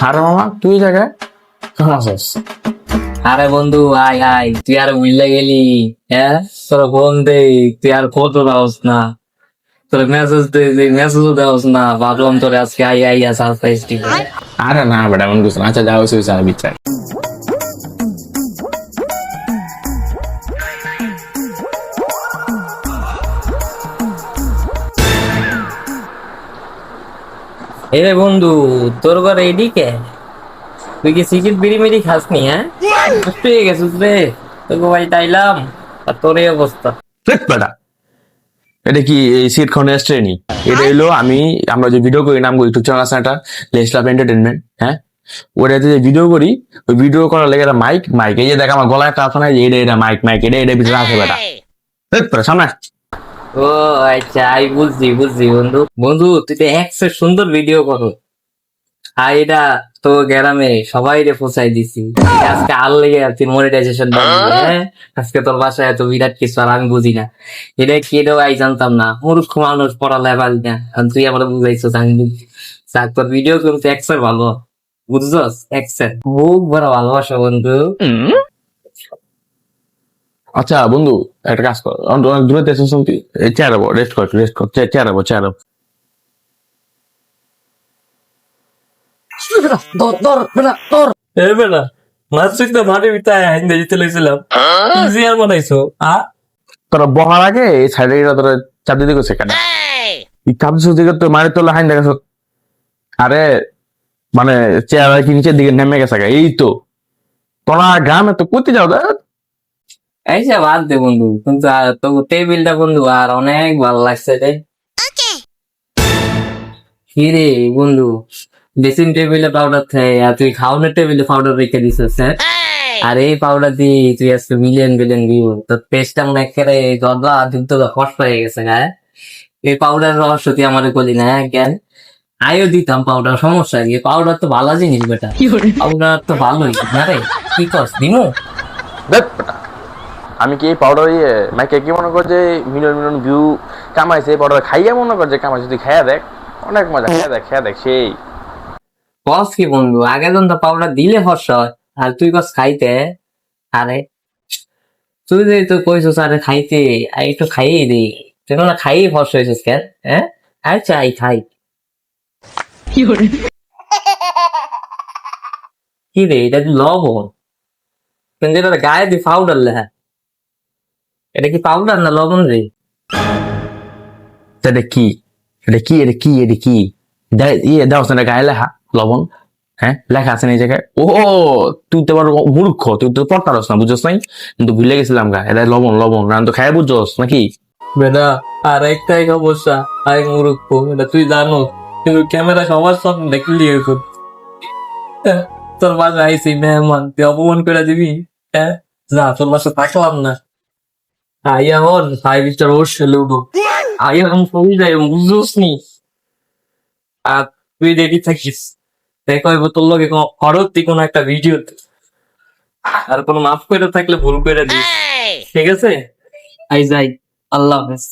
আরে মামা তুই জায়গায় কেমন আরে বন্ধু আয় আয় তুই আর বুঝলে গেলি হ্যাঁ তোর ফোন দে তুই আর কত দাওস না তোর মেসেজ দে মেসেজও দাওস না ভাবলাম তোর আজকে আই আই সারপ্রাইজ দিব আরে না বেটা এমন কিছু আচ্ছা যাও হয়েছে, বিচার এই রে বন্ধু তোর ঘর এইদিকে? তুই কি সিকিট বিড়ি মিড়ি খাস নি হ্যাঁ? নষ্ট হয়ে গেছিস রে। তোকে ভাই তাইলাম আর তোর এই অবস্থা এটা কি এই সিট খাওয়ানো এসছে এটা হলো আমি আমরা যে ভিডিও করি নাম ইউটিউব চ্যানেল আছে একটা লেস লাভ এন্টারটেনমেন্ট হ্যাঁ? ওটাতে যে ভিডিও করি ওই ভিডিও করার লেগে একটা মাইক মাইক এই যে দেখ আমার গলায় কাফানা এটা এটা মাইক মাইক এটা এটা ভিতরে আছে বেটা। সামনে। ও আচ্ছা আই বুঝছি বুঝছি বন্ধু। বন্ধু তুই তো একশো সুন্দর ভিডিও করো। আর এটা তো গ্রামে সবাই রে পৌঁছাই দিছি। আজকে আর লেগে তুই মনিটাইজেশন হ্যাঁ আজকে তোর বাসায় এত বিরাট কিছু আর আমি বুঝি না। এটা কি এটাও আই জানতাম না। মূর্খ মানুষ পড়ালে পারি না। তুই আমার বুঝাইছিস আমি। যাক, তোর ভিডিও কিন্তু একশো ভালো। বুঝছস? একশো খুব বড় ভালোবাসা বন্ধু। আচ্ছা বন্ধু একটা কাজ কর। অনেক দূরে দেশ শুনতি চেয়ারবো রেস্ট কর রেস্ট কর। চেয়ার হব চেয়ার হব এ বেলা মাছ তো মাঠে বিতায় হিন্দে জিতে লইছিলাম তুই আর বানাইছো আ? তোরা বহার আগে এই সাইডে তোরা চাপ দিতে গেছে কেন এই! চাপ দিকে তো মারে তোলা হাইন দেখাছ। আরে মানে চেয়ার কি নিচের দিকে নেমে গেছে এই তো তোরা গ্রামে তো কোথায় যাও দা এই যে বাদ দে বন্ধু কিন্তু আর তো টেবিলটা বন্ধু আর অনেক ভালো লাগছে রে। কি রে বন্ধু ড্রেসিং টেবিলে পাউডার থাকে আর তুই খাওয়ানোর টেবিলে পাউডার রেখে দিছিস হ্যাঁ? আর এই পাউডার দিয়ে তুই আজকে মিলিয়ন বিলিয়ন ভিউ তোর পেস্টটা মনে একেবারে গদা যুদ্ধ কষ্ট হয়ে গেছে হ্যাঁ? এই পাউডার রহস্য তুই আমার বলি না হ্যাঁ জ্ঞান? আয়ও দিতাম পাউডার সমস্যা কি? পাউডার তো ভালো জিনিস বেটা। পাউডার তো ভালোই না রে? কি করস দিমু? বেটা, আমি কি এই পাউডার ইয়ে মাইকে কি মনে কর যে মিলিয়ন মিলিয়ন ভিউ কামাইছে এই পাউডার খাইয়া মনে কর যে কামাইছে তুই খেয়া দেখ। অনেক মজা খেয়া দেখ খেয়া দেখ সেই। বস কি বন্ধু আগে যখন তো পাউডার দিলে হর্ষ হয়। আর তুই কস খাইতে। আরে তুই যে তো কইছিস আরে খাইতে আর একটু খাইয়ে দি। তুই না খাই হর্ষ হয়েছিস কেন হ্যাঁ? আর চাই খাই। কি রে এটা লবণ? কিন্তু এটা গায়ে দি পাউডার লেখা এটা কি পাউডার না লবণ রে? এটা কি? এটা কি? এটা কি? এটা কি? দে- ইয়ে দাও না গায়ে লেখা লবণ। হ্যাঁ লেখা আছে না এই জায়গায়? ও তুই তো আবার মূর্খ তুই তো পড়তারস না বুঝছস নাই? কিন্তু ভুলে গেছিলাম গা এটা লবণ লবণ রান তো খাই বুঝছস নাকি? বেদা আর একটাই সমস্যা আই মুরুক্ষ এটা তুই জানো কিন্তু ক্যামেরা সবার সামনে দেখলি এখন হ্যাঁ, তোর বাসা আইসি মেহমান তুই অপমান করে দিবি? হ্যাঁ যা তোর বাসা থাকলাম না। আইয়া হন ফাইভ স্টার অবশ্যই লুডো আইয়া আমি সবই যাই বুঝছিস নি আর তুই রেডি থাকিস। দেখো তোর লগে করতি কোনো একটা ভিডিও আর কোনো মাফ করে থাকলে ভুল করে দিস। ঠিক আছে? আই যাই। আল্লাহ হাফেজ।